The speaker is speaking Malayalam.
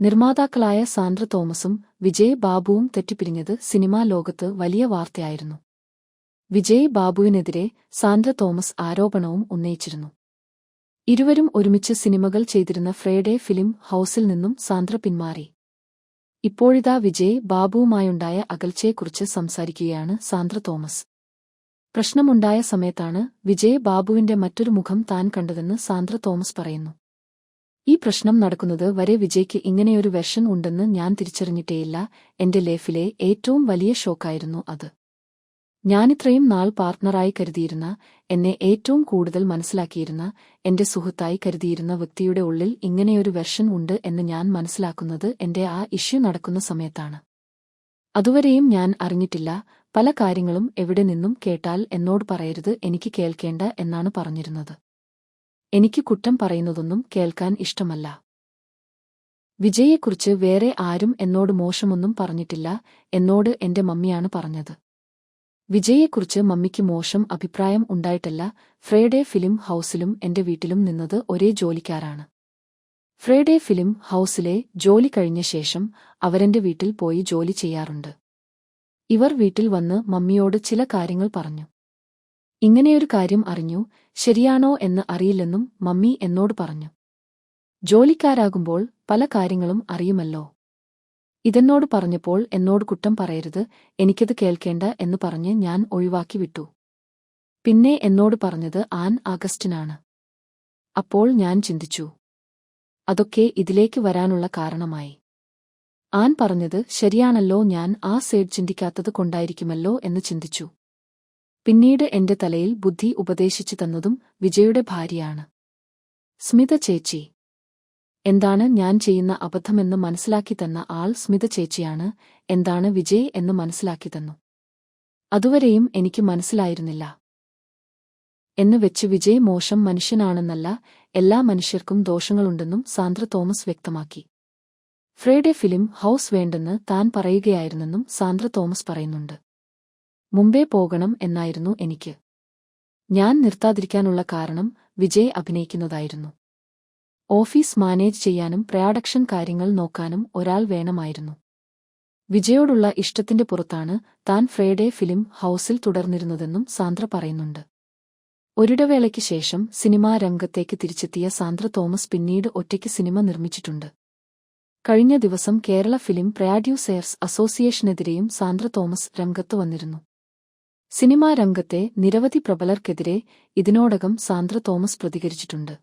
നിർമ്മാതാക്കളായ സാൻഡ്ര തോമസും വിജയ് ബാബുവും തെറ്റിപ്പിരിഞ്ഞത് സിനിമാ ലോകത്ത് വലിയ വാർത്തയായിരുന്നു. വിജയ് ബാബുവിനെതിരെ സാന്ദ്ര തോമസ് ആരോപണവും ഉന്നയിച്ചിരുന്നു. ഇരുവരും ഒരുമിച്ച് സിനിമകൾ ചെയ്തിരുന്ന ഫ്രൈഡേ ഫിലിം ഹൌസിൽ നിന്നും സാന്ദ്ര പിന്മാറി. ഇപ്പോഴിതാ വിജയ് ബാബുവുമായുണ്ടായ അകൽച്ചയെക്കുറിച്ച് സംസാരിക്കുകയാണ് സാന്ദ്ര തോമസ്. പ്രശ്നമുണ്ടായ സമയത്താണ് വിജയ് ബാബുവിന്റെ മറ്റൊരു മുഖം താൻ കണ്ടതെന്ന് സാന്ദ്ര തോമസ് പറയുന്നു. ഈ പ്രശ്നം നടക്കുന്നത് വരെ വിജയ്ക്ക് ഇങ്ങനെയൊരു വെർഷൻ ഉണ്ടെന്ന് ഞാൻ തിരിച്ചറിഞ്ഞിട്ടേയില്ല. എന്റെ ലൈഫിലെ ഏറ്റവും വലിയ ഷോക്കായിരുന്നു അത്. ഞാനിത്രയും നാൾ പാർട്ട്ണറായി കരുതിയിരുന്ന എന്നെ ഏറ്റവും കൂടുതൽ മനസ്സിലാക്കിയിരുന്ന എന്റെ സുഹൃത്തായി കരുതിയിരുന്ന വ്യക്തിയുടെ ഉള്ളിൽ ഇങ്ങനെയൊരു വെർഷൻ ഉണ്ട് എന്ന് ഞാൻ മനസ്സിലാക്കുന്നത് എന്റെ ആ ഇഷ്യൂ നടക്കുന്ന സമയത്താണ്. അതുവരെയും ഞാൻ അറിഞ്ഞിട്ടില്ല. പല കാര്യങ്ങളും എവിടെ നിന്നും കേട്ടാൽ എന്നോട് പറയരുത് എനിക്ക് കേൾക്കേണ്ട എന്നാണ് പറഞ്ഞിരുന്നത്. എനിക്ക് കുറ്റം പറയുന്നതൊന്നും കേൾക്കാൻ ഇഷ്ടമല്ല. വിജയെക്കുറിച്ച് വേറെ ആരും എന്നോട് മോശമൊന്നും പറഞ്ഞിട്ടില്ല എന്നോട് എന്റെ മമ്മിയാണ് പറഞ്ഞത്. വിജയെക്കുറിച്ച് മമ്മിക്ക് മോശം അഭിപ്രായം ഉണ്ടായിട്ടല്ല ഫ്രൈഡേ ഫിലിം ഹൌസിലും എന്റെ വീട്ടിലും നിന്നത് ഒരേ ജോലിക്കാരാണ്. ഫ്രൈഡേ ഫിലിം ഹൌസിലെ ജോലി കഴിഞ്ഞ ശേഷം അവരെന്റെ വീട്ടിൽ പോയി ജോലി ചെയ്യാറുണ്ട്. ഇവർ വീട്ടിൽ വന്ന് മമ്മിയോട് ചില കാര്യങ്ങൾ പറഞ്ഞു. ഇങ്ങനെയൊരു കാര്യം അറിഞ്ഞു ശരിയാണോ എന്ന് അറിയില്ലെന്നും മമ്മി എന്നോട് പറഞ്ഞു. ജോലിക്കാരാകുമ്പോൾ പല കാര്യങ്ങളും അറിയുമല്ലോ. ഇതെന്നോട് പറഞ്ഞപ്പോൾ എന്നോട് കുറ്റം പറയരുത് എനിക്കത് കേൾക്കേണ്ട എന്ന് പറഞ്ഞ് ഞാൻ ഒഴിവാക്കി വിട്ടു. പിന്നെ എന്നോട് പറഞ്ഞത് ആൻ ആഗസ്റ്റിനാണ്. അപ്പോൾ ഞാൻ ചിന്തിച്ചു. അതൊക്കെ ഇതിലേക്ക് വരാനുള്ള കാരണമായി. ആൻ പറഞ്ഞത് ശരിയാണല്ലോ ഞാൻ ആ സൈഡ് ചിന്തിക്കാത്തത് കൊണ്ടായിരിക്കുമല്ലോ എന്ന് ചിന്തിച്ചു. പിന്നീട് എന്റെ തലയിൽ ബുദ്ധി ഉപദേശിച്ചു തന്നതും വിജയുടെ ഭാര്യയാണ്. സ്മിത ചേച്ചി. എന്താണ് ഞാൻ ചെയ്യുന്ന അബദ്ധമെന്ന് മനസ്സിലാക്കി തന്ന ആൾ സ്മിത ചേച്ചിയാണ്. എന്താണ് വിജയ് എന്ന് മനസ്സിലാക്കി തന്നു. അതുവരെയും എനിക്ക് മനസ്സിലായിരുന്നില്ല. എന്ന് വെച്ച് വിജയ് മോശം മനുഷ്യനാണെന്നല്ല എല്ലാ മനുഷ്യർക്കും ദോഷങ്ങളുണ്ടെന്നും സാന്ദ്ര തോമസ് വ്യക്തമാക്കി. ഫ്രൈഡേ ഫിലിം ഹൌസ് വേണ്ടെന്ന് താൻ പറയുകയായിരുന്നെന്നും സാന്ദ്ര തോമസ് പറയുന്നുണ്ട്. മുമ്പേ പോകണം എന്നായിരുന്നു എനിക്ക്. ഞാൻ നിർത്താതിരിക്കാനുള്ള കാരണം വിജയ് അഭിനയിക്കുന്നതായിരുന്നു. ഓഫീസ് മാനേജ് ചെയ്യാനും പ്രയാഡക്ഷൻ കാര്യങ്ങൾ നോക്കാനും ഒരാൾ വേണമായിരുന്നു. വിജയോടുള്ള ഇഷ്ടത്തിന്റെ പുറത്താണ് താൻ ഫ്രൈഡേ ഫിലിം ഹൌസിൽ തുടർന്നിരുന്നതെന്നും സാന്ദ്ര പറയുന്നുണ്ട്. ഒരിടവേളയ്ക്ക് ശേഷം സിനിമാ രംഗത്തേക്ക് തിരിച്ചെത്തിയ സാന്ദ്ര തോമസ് പിന്നീട് ഒറ്റയ്ക്ക് സിനിമ നിർമ്മിച്ചിട്ടുണ്ട്. കഴിഞ്ഞ ദിവസം കേരള ഫിലിം പ്രയാഡ്യൂസേഴ്സ് അസോസിയേഷനെതിരെയും സാന്ദ്ര തോമസ് രംഗത്തു വന്നിരുന്നു. സിനിമാ രംഗത്തെ നിരവധി പ്രബലർക്കെതിരെ ഇതിനോടകം സാന്ദ്ര തോമസ് പ്രതികരിച്ചിട്ടുണ്ട്.